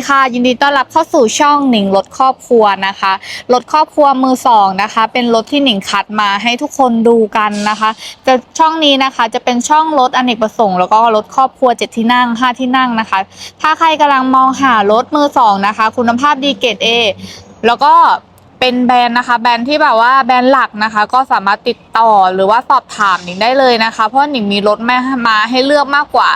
ดีค่ะ ยินดีต้อนรับเข้าสู่ช่องหนิงรถครอบครัวนะคะรถครอบครัวมือสองนะคะ เป็นรถที่หนิงคัดมาให้ทุกคนดูกันนะคะจะช่องนี้นะคะจะเป็นช่องรถอเนกประสงค์แล้วก็รถครอบครัวเจ็ดที่นั่งห้าที่นั่งนะคะ ถ้าใครกำลังมองหารถมือสองนะคะ คุณภาพดีเกรด A แล้วก็ เป็นแบรนด์นะคะ แบรนด์ที่แบบว่าแบรนด์หลักนะคะ ก็สามารถติดต่อหรือว่าสอบถามหนิงได้เลยนะคะ เพราะหนิงมีรถแม่มาให้เลือกมากกว่า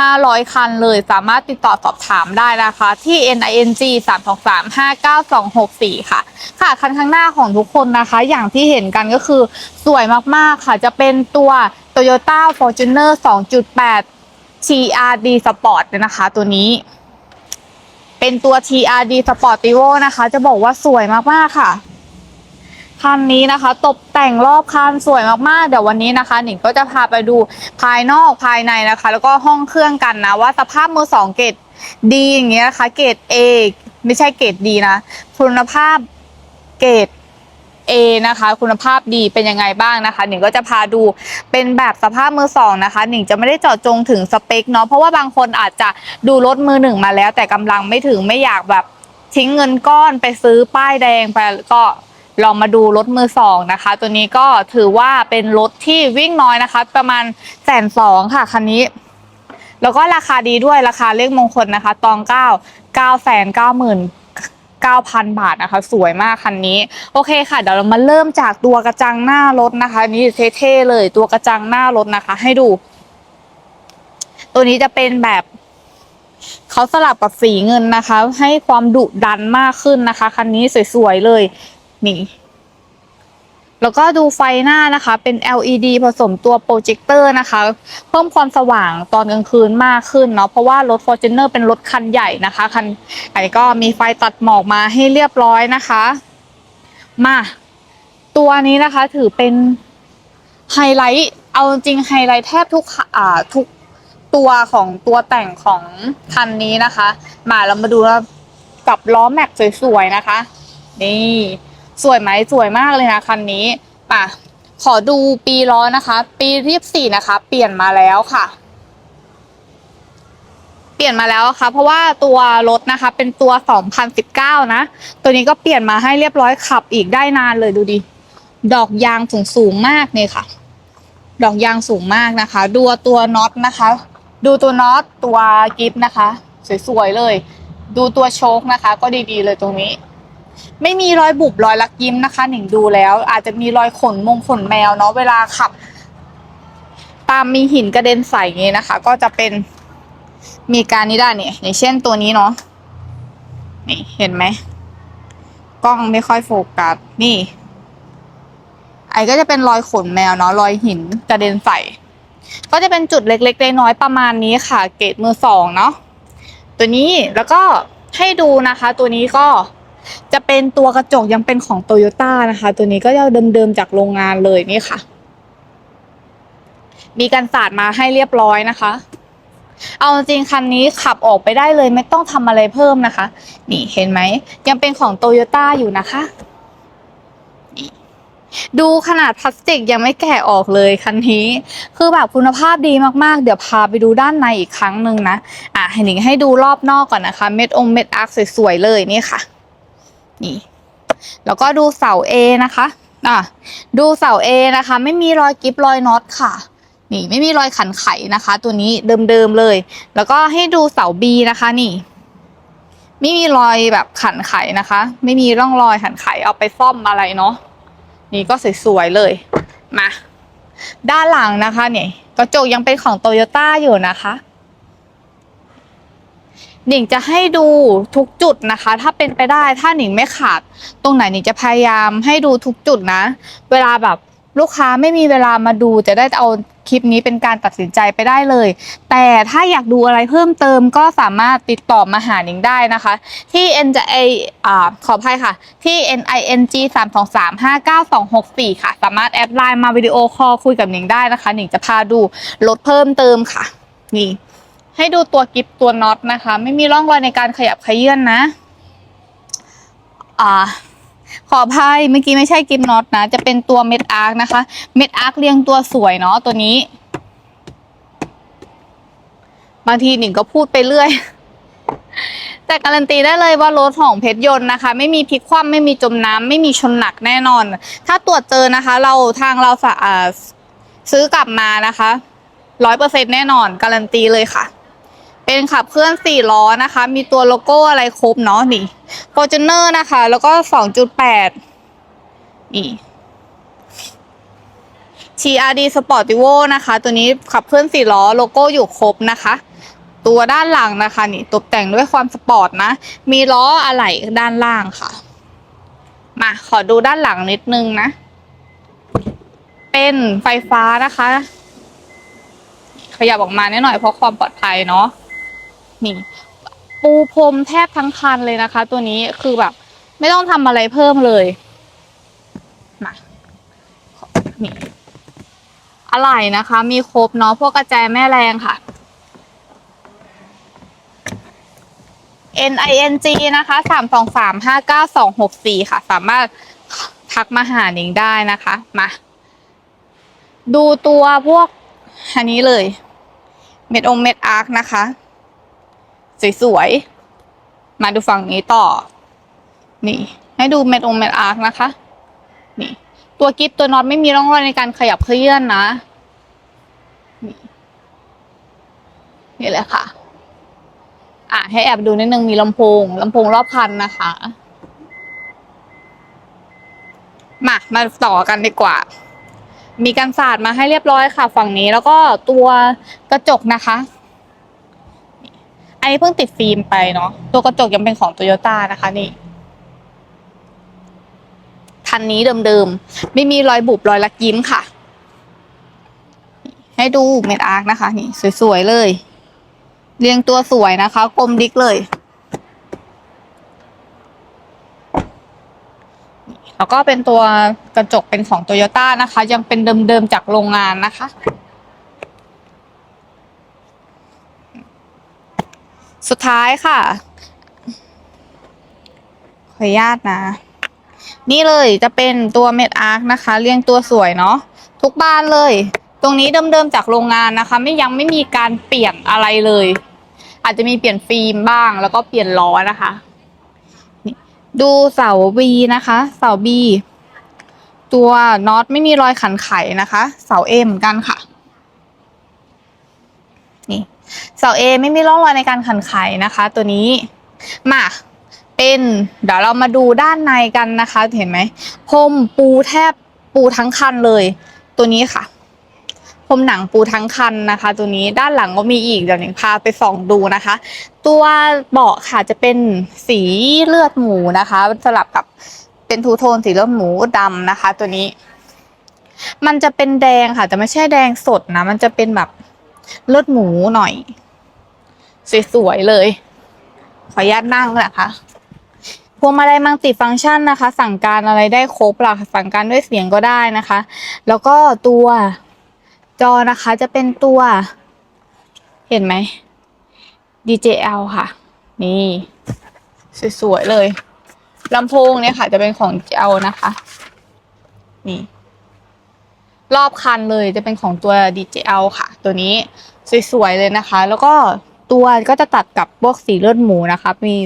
500 คันเลย สามารถติดต่อสอบถามได้นะคะ ที่ NING 3 2 3 5 9 2 6 4 ค่ะ ค่ะคันข้างหน้าของทุกคนนะคะ อย่างที่เห็นกันก็คือสวยมากๆค่ะ จะเป็นตัว Toyota Fortuner 2.8 TRD Sport นะคะ ตัวนี้ เป็นตัว TRD Sportivo นะคะ จะบอกว่าสวยมาก ๆ ค่ะ คันนี้นะคะ ตกแต่งรอบคันสวยมาก ๆ เดี๋ยววันนี้นะคะ หนิงก็จะพาไปดูภายนอกภายในนะคะ แล้วก็ห้องเครื่องกันนะ ว่าสภาพมือสองเกรดดีอย่างเงี้ยนะคะ เกรด A ไม่ใช่เกรดดีนะ คุณภาพเกรด A นะคะ คุณภาพดีเป็นยังไงบ้างนะคะหนิงก็จะพาดูเป็นแบบสภาพมือสองนะคะหนิงจะไม่ได้เจาะจงถึงสเปคเนาะเพราะว่าบางคนอาจจะดูรถมือหนึ่งมาแล้ว แต่กำลังไม่ถึงไม่อยากแบบทิ้งเงินก้อนไปซื้อป้ายแดงไปก็ลองมาดูรถมือสองนะคะ ตัวนี้ก็ถือว่าเป็นรถที่วิ่งน้อยนะคะ ประมาณแสนสองค่ะคันนี้ แล้วก็ราคาดีด้วยราคาเลขมงคลนะคะ ตองเก้าเก้าแสนเก้าหมื่น เก้าพันบาทนะคะ สวยมากคันนี้ โอเคค่ะ เดี๋ยวเรามาเริ่มจากตัวกระจังหน้ารถนะคะ นี่เท่ๆเลยตัวกระจังหน้ารถนะคะ ให้ดู ตัวนี้จะเป็นแบบเขาสลับกับสีเงินนะคะ ให้ความดุดันมากขึ้นนะคะ คันนี้สวยๆเลย นี่ แล้วก็ดูไฟหน้านะคะ เป็น LED ผสมตัวโปรเจคเตอร์นะคะ เพิ่มความสว่างตอนกลางคืนมากขึ้นเนาะเพราะว่ารถ Fortuner เป็นรถคันใหญ่นะคะคันไอ้ก็มีไฟตัดหมอกมาให้เรียบร้อยนะคะ มาตัวนี้นะคะถือเป็นไฮไลท์เอาจริงไฮไลท์แทบทุกอ่าทุกตัวของตัวแต่งของคันนี้นะคะ มาเรามาดูกับล้อแม็กสวยๆนะคะ นี่ สวยไหมสวยมากเลยนะคันนี้ป่ะขอดูปีล้อนะคะ ปีที่สี่นะคะ เปลี่ยนมาแล้วค่ะ เปลี่ยนมาแล้วค่ะ เพราะว่าตัวรถนะคะ เป็นตัว 2019 นะ ตัวนี้ก็เปลี่ยนมาให้เรียบร้อยขับอีกได้นานเลยดูดิ ดอกยางสูงสูงมากเนี่ยค่ะ ดอกยางสูงมากนะคะ ดูตัวน็อตนะคะ ดูตัวน็อตตัวกิฟนะคะ สวยๆเลย ดูตัวโชคนะคะ ก็ดีๆเลยตรงนี้ ไม่มีรอยบุบรอยลักยิ้มนะคะหนิงดูแล้ว อาจจะมีรอยขนมงขนแมวเนาะเวลาขับ ตามมีหินกระเด็นใส่อย่างนี้นะคะ ก็จะเป็นมีการนี้ได้เนี่ยอย่างเช่นตัวนี้เนาะนี่เห็นไหมกล้องไม่ค่อยโฟกัสนี่ ไอ้ก็จะเป็นรอยขนแมวเนาะรอยหินกระเด็นใส่ ก็จะเป็นจุดเล็กๆน้อยๆประมาณนี้ค่ะ เกรดมือสองเนาะตัวนี้แล้วก็ให้ดูนะคะ ตัวนี้ก็ จะเป็นตัวกระจกยังเป็นของโตโยต้านะคะ ตัวนี้ก็จะเดิมๆจากโรงงานเลยนี่ค่ะ มีการสาดมาให้เรียบร้อยนะคะ เอาจริงคันนี้ขับออกไปได้เลยไม่ต้องทำอะไรเพิ่มนะคะ นี่เห็นไหม ยังเป็นของโตโยต้าอยู่นะคะดูขนาดพลาสติกยังไม่แกะออกเลยคันนี้ คือแบบคุณภาพดีมากๆ เดี๋ยวพาไปดูด้านในอีกครั้งหนึ่งนะ อะให้หนิงให้ดูรอบนอกก่อนนะคะ เม็ดองเม็ดอาร์คสวยๆเลยนี่ค่ะ นี่ แล้วก็ดูเสา A นะคะอะดูเสา A นะคะ ไม่มีรอยกิฟรอยน็อตค่ะ นี่ไม่มีรอยขันไขนะคะ ตัวนี้เดิมๆเลย แล้วก็ให้ดูเสา B นะคะนี่ ไม่มีรอยแบบขันไขนะคะ ไม่มีร่องรอยขันไขเอาไปซ่อมอะไรเนาะนี่ก็สวยๆเลยมาด้านหลังนะคะเนี่ยกระจกยังเป็นของโตโยต้าอยู่นะคะ หนิงจะให้ดูทุกจุดนะคะ ถ้าเป็นไปได้ถ้าหนิงไม่ขาด ตรงไหนหนิงจะพยายามให้ดูทุกจุดนะ เวลาแบบลูกค้าไม่มีเวลามาดูจะได้เอาคลิปนี้เป็นการตัดสินใจไปได้เลย แต่ถ้าอยากดูอะไรเพิ่มเติมก็สามารถติดต่อมาหาหนิงได้นะคะ ที่ n j a อ่าขออภัยค่ะ ที่ n i n g 3 2 3 5 9 2 6 4 ค่ะ สามารถแอดไลน์มาวิดีโอคอลคุยกับหนิงได้นะคะ หนิงจะพาดูลดเพิ่มเติมค่ะ นี่ ให้ดูตัวกิฟตัวน็อตนะคะ ไม่มีร่องรอยในการขยับขยื่นนะอ่าขออภัยเมื่อกี้ไม่ใช่กิฟน็อตนะ จะเป็นตัวเม็ดอาร์คนะคะ เม็ดอาร์คเรียงตัวสวยเนาะตัวนี้ บางทีหนิงก็พูดไปเรื่อย แต่การันตีได้เลยว่ารถของเพชรยนต์นะคะ ไม่มีพลิกคว่ำไม่มีจมน้ำไม่มีชนหนักแน่นอน ถ้าตรวจเจอนะคะ เราทางเราสะอ่าซื้อกลับมานะคะร้อยเปอร์เซ็นแน่นอน การันตีเลยค่ะ เป็นขับเคลื่อนสี่ล้อนะคะ มีตัวโลโก้อะไรครบเนาะนี่ f o r t u n e r นะคะ แล้วก็สองจุดแปดนี่ TRD Sportivo นะคะ ตัวนี้ขับเคลื่อนสี่ล้อโลโก้อยู่ครบนะคะ ตัวด้านหลังนะคะนี่ตกแต่งด้วยความสปอร์ตนะ มีล้ออะไหล่ด้านล่างค่ะ มาขอดูด้านหลังนิดนึงนะ เป็นไฟฟ้านะคะ ขยับออกมานิดหน่อยเพราะความปลอดภัยเนาะ นี่ ปูพรมแทบทั้งคันเลยนะคะ ตัวนี้คือแบบ ไม่ต้องทำอะไรเพิ่มเลยมานี่อะไหล่นะคะ มีครบเนาะพวกกระแจแม่แรงค่ะ N I N G นะคะสามสองสามห้าเก้าสองหกสี่ค่ะ สามารถทักมาหาหนิงได้นะคะ มา ดูตัวพวกอันนี้เลย เม็ดองเม็ดอาร์คนะคะ สวยๆ มาดูฝั่งนี้ต่อ นี่ ให้ดูเม็ดองเม็ดอาร์คนะคะ นี่ ตัวกิฟตัวน็อตไม่มีร่องรอยในการขยับเคลื่อนนะ นี่นี่แหละค่ะ อะ ให้แอบดูนิดนึงมีลำโพงลำโพงรอบคันนะคะ มา มาต่อกันดีกว่ามีการสาดมาให้เรียบร้อยค่ะ ฝั่งนี้แล้วก็ตัวกระจกนะคะ อันนี้เพิ่งติดฟิล์มไปเนาะตัวกระจกยังเป็นของโตโยต้านะคะนี่คันนี้เดิมๆ ไม่มีรอยบุบรอยลักยิ้มค่ะ ให้ดูเม็ดอาร์คนะคะ นี่ สวยๆเลย เรียงตัวสวยนะคะกลมดิกเลยแล้วก็เป็นตัวกระจกเป็นของโตโยต้านะคะ ยังเป็นเดิมๆจากโรงงานนะคะ สุดท้ายค่ะ ขออนุญาตนะ นี่เลยจะเป็นตัวเม็ดอาร์คนะคะ เรียงตัวสวยเนาะทุกบ้านเลย ตรงนี้เดิมๆจากโรงงานนะคะ ไม่ยังไม่มีการเปลี่ยนอะไรเลย อาจจะมีเปลี่ยนฟิล์มบ้าง แล้วก็เปลี่ยนล้อนะคะดูเสาบีนะคะ เสาบีตัวน็อตไม่มีรอยขันไขนะคะ เสาเอเหมือนกันค่ะ เสาเอไม่มีร่องรอยในการขันไขนะคะ ตัวนี้มาเป็นเดี๋ยวเรามาดูด้านในกันนะคะ เห็นไหมพรมปูแทบปูทั้งคันเลย ตัวนี้ค่ะพรมหนังปูทั้งคันนะคะ ตัวนี้ด้านหลังก็มีอีกเดี๋ยวหนิงพาไปส่องดูนะคะ ตัวเบาะค่ะจะเป็นสีเลือดหมูนะคะ สลับกับเป็นทูโทนสีเลือดหมูดำนะคะ ตัวนี้ มันจะเป็นแดงค่ะ แต่ไม่ใช่แดงสดนะ มันจะเป็นแบบ เลือดหมูหน่อย สวยๆเลย ขออนุญาตนั่งนะคะพวงมาลัยมังติฟังก์ชันนะคะ สั่งการอะไรได้ครบหลักสั่งการด้วยเสียงก็ได้นะคะ แล้วก็ตัวจอนะคะจะเป็นตัว เห็นไหม DJL ค่ะ นี่ สวยๆเลยลำโพงเนี่ยค่ะ จะเป็นของ DJL นะคะ นี่ รอบคันเลยจะเป็นของตัว DJL ค่ะ ตัวนี้สวยๆเลยนะคะ แล้วก็ตัวก็จะตัดกับพวกสีเลือดหมูนะคะ มี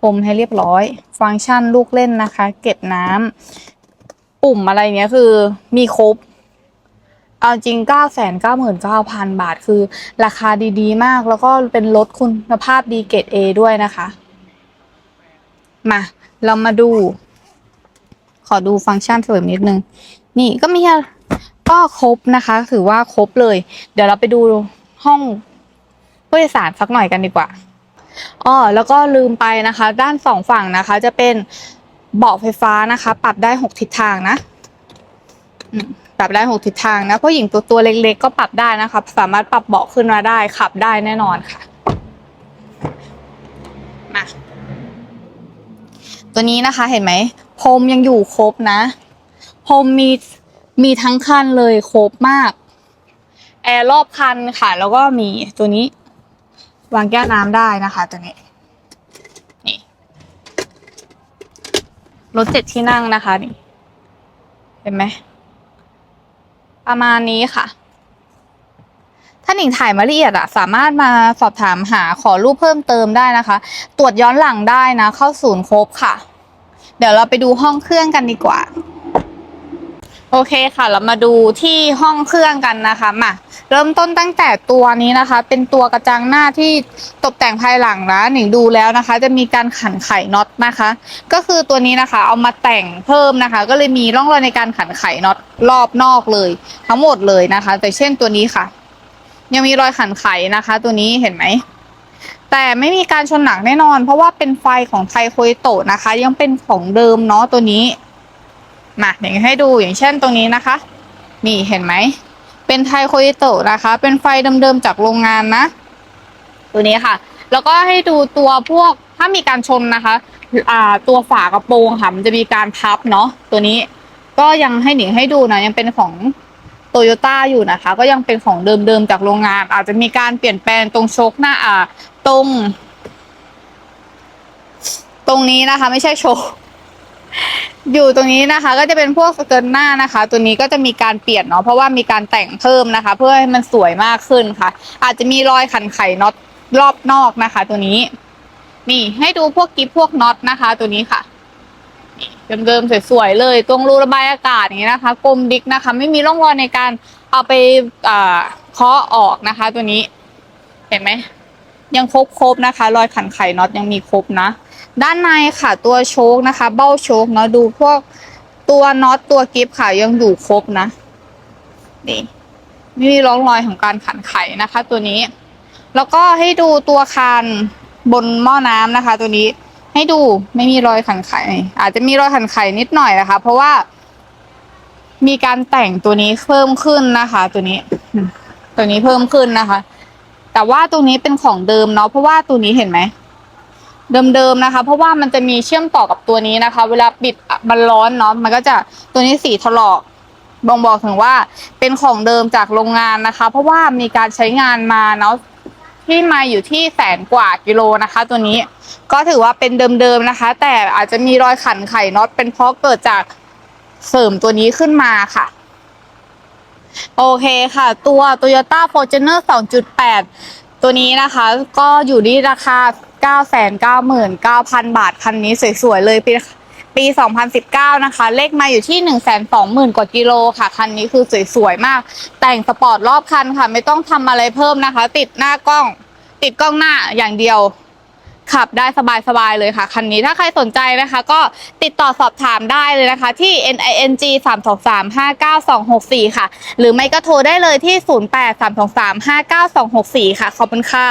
พรมให้เรียบร้อย ฟังก์ชันลูกเล่นนะคะ เก็บน้ำปุ่มอะไรเนี้ยคือมีครบเอาจริง 9 9 9 0 0 0 บาท คือราคาดีๆ มาก แล้วก็เป็นรถคุณภาพดีเกรด A ด้วยนะคะ มา เรามาดู ขอดูฟังก์ชันเสริมนิดนึง นี่ก็มี ก็ครบนะคะ ถือว่าครบเลย เดี๋ยวเราไปดูห้องผู้โดยสารสักหน่อยกันดีกว่าอ๋อแล้วก็ลืมไปนะคะ ด้านสองฝั่งนะคะ จะเป็นเบาะไฟฟ้านะคะ ปรับได้หกทิศทางนะปรับได้หกทิศทางนะผู้หญิงตัวตัวเล็กๆ ก็ปรับได้นะคะ สามารถปรับเบาะขึ้นมาได้ขับได้แน่นอนค่ะมาตัวนี้นะคะเห็นไหมพรมยังอยู่ครบนะพรมมี มีทั้งคันเลยครบมาก แอร์รอบคันค่ะ แล้วก็มีตัวนี้ วางแก้วน้ำได้นะคะตัวนี้ นี่รถเจ็ดที่นั่งนะคะนี่ เห็นไหม ประมาณนี้ค่ะ ถ้าหนิงถ่ายมาละเอียดอะสามารถมาสอบถามหาขอรูปเพิ่มเติมได้นะคะ ตรวจย้อนหลังได้นะ เข้าศูนย์ครบค่ะ เดี๋ยวเราไปดูห้องเครื่องกันดีกว่า โอเคค่ะ เรามาดูที่ห้องเครื่องกันนะคะมาเริ่มต้นตั้งแต่ตัวนี้นะคะ เป็นตัวกระจังหน้าที่ตกแต่งภายหลังนะหนิงดูแล้วนะคะ จะมีการขันไขน็อตนะคะ ก็คือตัวนี้นะคะ เอามาแต่งเพิ่มนะคะ ก็เลยมีร่องรอยในการขันไขน็อตรอบนอกเลย ทั้งหมดเลยนะคะ แต่เช่นตัวนี้ค่ะ ยังมีรอยขันไขนะคะ ตัวนี้เห็นไหมแต่ไม่มีการชนหนักแน่นอน เพราะว่าเป็นไฟของไทโคยโตะนะคะ ยังเป็นของเดิมเนาะตัวนี้ มาเดี๋ยวให้ดูอย่างเช่นตรงนี้นะคะ นี่เห็นไหม เป็นไทโคยโตะนะคะ เป็นไฟเดิมๆจากโรงงานนะ ตัวนี้ค่ะ แล้วก็ให้ดูตัวพวกถ้ามีการชนนะคะอ่าตัวฝากระโปรงค่ะมันจะมีการพับเนาะตัวนี้ก็ยังให้หนิงให้ดูนะยังเป็นของโตโยต้าอยู่นะคะ ก็ยังเป็นของเดิมๆจากโรงงาน อาจจะมีการเปลี่ยนแปลงตรงโชคหน้าอ่าตรง ตรงนี้นะคะ ไม่ใช่โชค อยู่ตรงนี้นะคะก็จะเป็นพวกสเกิร์ตหน้านะคะ ตัวนี้ก็จะมีการเปลี่ยนเนาะเพราะว่ามีการแต่งเพิ่มนะคะ เพื่อให้มันสวยมากขึ้นค่ะ อาจจะมีรอยขันไขน็อตรอบนอกนะคะ ตัวนี้ นี่ให้ดูพวกกิฟพวกน็อตนะคะ ตัวนี้ค่ะเดิมๆสวยๆเลย ตรงรูระบายอากาศอย่างนี้นะคะกลมดิกนะคะ ไม่มีร่องรอยในการเอาไปเคาะออกนะคะ ตัวนี้ เห็นไหมยังครบครบๆนะคะ รอยขันไขน็อตยังมีครบนะ ด้านในค่ะตัวโชคนะคะ เบ้าโชคเนาะดูพวกตัวน็อตตัวกิฟค่ะยังอยู่ครบนะนี่ไม่มีร่องรอยของการขันไขนะคะ ตัวนี้ แล้วก็ให้ดูตัวคานบนหม้อน้ำนะคะ ตัวนี้ให้ดูไม่มีรอยขันไข อาจจะมีรอยขันไขนิดหน่อยนะคะ เพราะว่า มีการแต่งตัวนี้เพิ่มขึ้นนะคะ ตัวนี้ ตัวนี้เพิ่มขึ้นนะคะ แต่ว่าตัวนี้เป็นของเดิมเนาะเพราะว่าตัวนี้เห็นไหม เดิมๆนะคะ เพราะว่ามันจะมีเชื่อมต่อกับตัวนี้นะคะ เวลาปิดมันร้อนเนาะมันก็จะตัวนี้สีถลอกบ่งบอกถึงว่าเป็นของเดิมจากโรงงานนะคะ เพราะว่ามีการใช้งานมาเนาะที่มาอยู่ที่แสนกว่ากิโลนะคะ ตัวนี้ก็ถือว่าเป็นเดิมๆนะคะ แต่อาจจะมีรอยขันไข่น็อตเป็นเพราะเกิดจากเสริมตัวนี้ขึ้นมาค่ะ โอเคค่ะ ตัว Toyota Fortuner 2.8 ตัวนี้นะคะ ก็อยู่ที่ราคา 999,000 บาทคันนี้สวยๆเลยปีปี 2019 นะคะ เลขมาอยู่ที่ 120,000 กว่ากิโลค่ะ คันนี้คือสวยๆมาก แต่งสปอร์ตรอบคันค่ะ ไม่ต้องทำอะไรเพิ่มนะคะ ติดหน้ากล้อง ติดกล้องหน้าอย่างเดียว ขับได้สบายๆเลยค่ะ คันนี้ถ้าใครสนใจนะคะ ก็ติดต่อสอบถามได้เลยนะคะ ที่ NING 3 2 3 5 9 2 6 4 ค่ะ หรือไม่ก็โทรได้เลยที่ 08 3 2 3 5 9 2 6 4 ค่ะ ขอบคุณค่ะ